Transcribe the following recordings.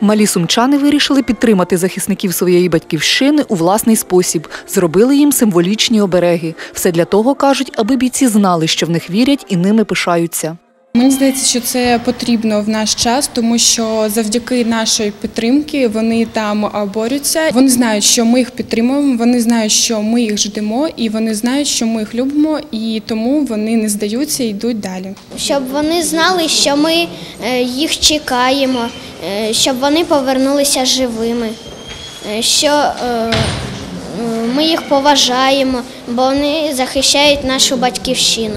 Малі сумчани вирішили підтримати захисників своєї батьківщини у власний спосіб. Зробили їм символічні обереги. Все для того кажуть, аби бійці знали, що в них вірять і ними пишаються. Мені здається, що це потрібно в наш час, тому що завдяки нашої підтримки вони там борються. Вони знають, що ми їх підтримуємо. Вони знають, що ми їх ждемо, і вони знають, що ми їх любимо, і тому вони не здаються і йдуть далі. щоб вони знали, що ми е, їх чекаємо, щоб вони повернулися живими, е, що е, е, ми їх поважаємо, бо вони захищають нашу батьківщину.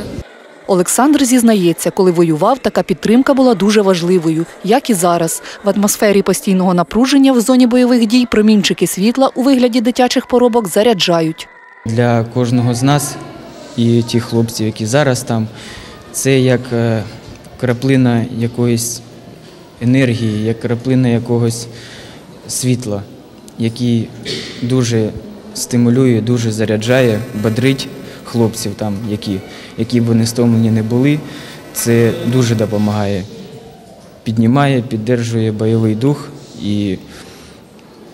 Олександр зізнається, коли воював, така підтримка була дуже важливою, як і зараз. В атмосфері постійного напруження в зоні бойових дій промінчики світла у вигляді дитячих поробок заряджають. для кожного з нас і тих хлопців, які зараз там, це як е, краплина якоїсь енергії, як краплина якогось світла, який дуже стимулює, дуже заряджає, бодрить хлопців там, які, які б вони стомлені не були. Це дуже допомагає, піднімає, піддержує бойовий дух і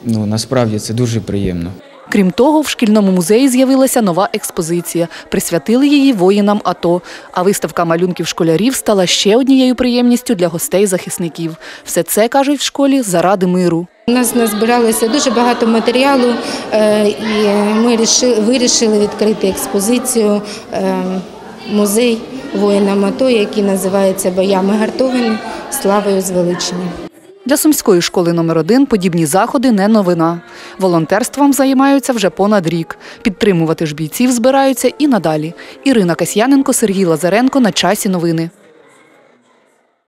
ну, насправді це дуже приємно. Крім того, в шкільному музеї з'явилася нова експозиція. Присвятили її воїнам АТО. А виставка малюнків школярів стала ще однією приємністю для гостей-захисників. Все це кажуть в школі заради миру. У нас назбиралося дуже багато матеріалу, е, і ми вирішили відкрити експозицію е, музей воїнам АТО, який називається Боями гартовані, славою звеличення. Для сумської школи номер 1 подібні заходи не новина. Волонтерством займаються вже понад рік. Підтримувати ж бійців збираються і надалі. Ірина Касьяненко, Сергій Лазаренко. На часі новини.